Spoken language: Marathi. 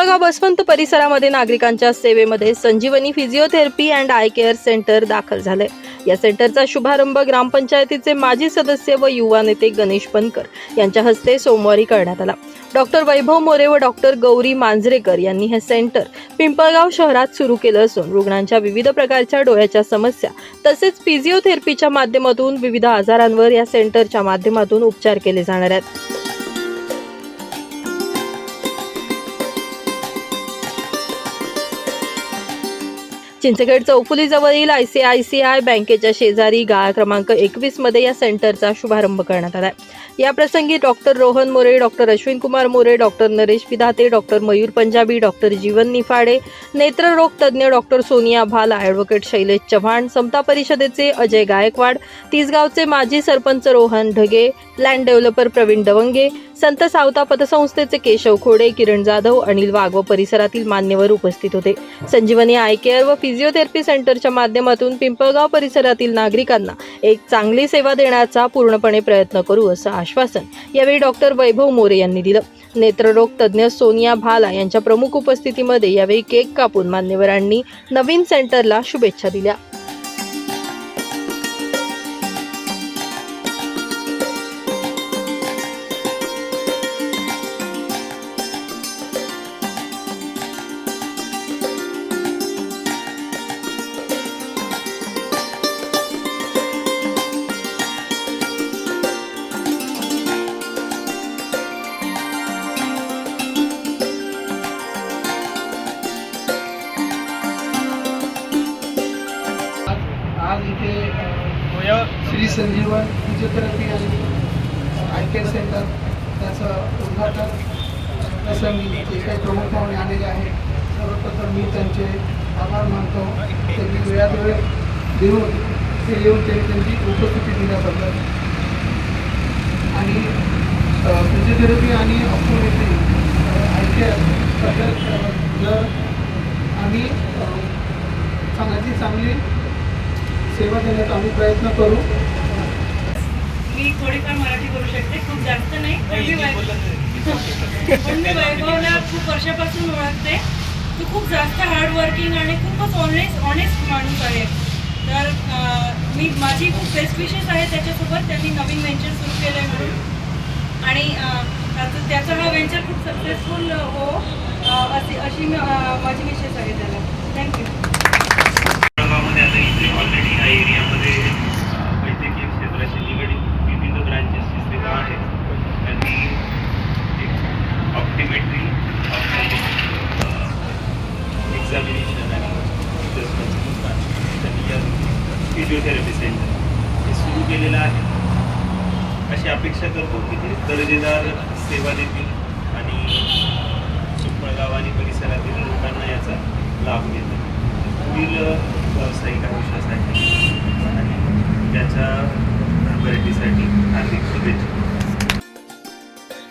पिंपळगाव बसवंत परिसरामध्ये नागरिकांच्या सेवेमध्ये Sanjivani physiotherapy and eye care centre दाखल झाले या सेंटरचा शुभारंभ ग्रामपंचायतीचे माजी सदस्य व युवा नेते गणेश पनकर यांच्या हस्ते सोमवारी करण्यात आला. डॉक्टर वैभव मोरे व डॉक्टर गौरी मांजरेकर यांनी हे सेंटर पिंपळगाव शहरात सुरू केलं असून रुग्णांच्या विविध प्रकारच्या डोळ्याच्या समस्या तसेच फिजिओथेरपीच्या माध्यमातून विविध आजारांवर या सेंटरच्या माध्यमातून उपचार केले जाणार आहेत. चिंचखेड आय सी आय बँकेच्या शेजारी गाळा क्रमांक एकवीसमध्ये या सेंटरचा शुभारंभ करण्यात आला या प्रसंगी doctor Rohan More doctor Ashwin Kumar More doctor Naresh Vidhate doctor Mayur Punjabi doctor Jeevan Niphade नेत्ररोग तज्ज्ञ डॉक्टर सोनिया भाला ॲडव्होकेट शैलेश चव्हाण समता परिषदेचे अजय गायकवाड तिसगावचे माजी सरपंच रोहन ढगे लँड डेव्हलपर प्रवीण दवंगे संत सावता पतसंस्थेचे केशव खोडे किरण जाधव अनिल वाघ व परिसरातील मान्यवर उपस्थित होते. संजीवनी आय केअर व फिजिओथेरपी सेंटरच्या माध्यमातून पिंपळगाव परिसरातील नागरिकांना एक चांगली सेवा देण्याचा पूर्णपणे प्रयत्न करू असं आश्वासन यावेळी डॉक्टर वैभव मोरे यांनी दिलं. नेत्ररोग तज्ज्ञ सोनिया भाला यांच्या प्रमुख उपस्थितीमध्ये यावेळी केक कापून मान्यवरांनी नवीन सेंटरला शुभेच्छा दिल्या. श्री संजीवन फिजिओथेरपी आणि आय केअर सेंटर त्याचं उद्घाटन. प्रसंगी जे काही प्रमुख पाहुणे आलेले आहेत सर्वप्रथम मी त्यांचे आभार मानतो. त्यांनी वेळात वेळ देऊन ते येऊन त्यांनी त्यांची उपस्थिती दिल्याबद्दल. आणि फिजिओथेरपी आणि ऑप्टोमेट्री आय केअर जर आम्ही चांगली चांगली सेवा देण्याचा आम्ही प्रयत्न करू. मी थोडीफार मराठी बोलू शकते खूप जास्त नाही पण मी वै- पण मी वैभवला खूप वर्षापासून ओळखते. तो खूप जास्त हार्ड वर्किंग आणि खूपच ऑनेस्ट ऑनेस्ट माणूस आहे. तर मी माझी खूप बेस्ट विशेस आहे त्याच्यासोबत. त्यांनी नवीन वेंचर सुरू केलं आहे म्हणून. आणि त्याचं त्याचा हा वेंचर खूप सक्सेसफुल हो. अशी माझी विशेष आहे त्याला. थँक्यू ultimately uh, एक्झामिनेशन आणि फिजिओथेरपी सेंटर हे सुरू केलेलं आहे. अशी अपेक्षा करतो की ते दर्जेदार सेवा देतील आणि चिपळगाव आणि परिसरातील लोकांना याचा लाभ देतील. पुढील व्यावसायिक आयुष्यासाठी आणि त्याच्या भरभराटीसाठी हार्दिक शुभेच्छा.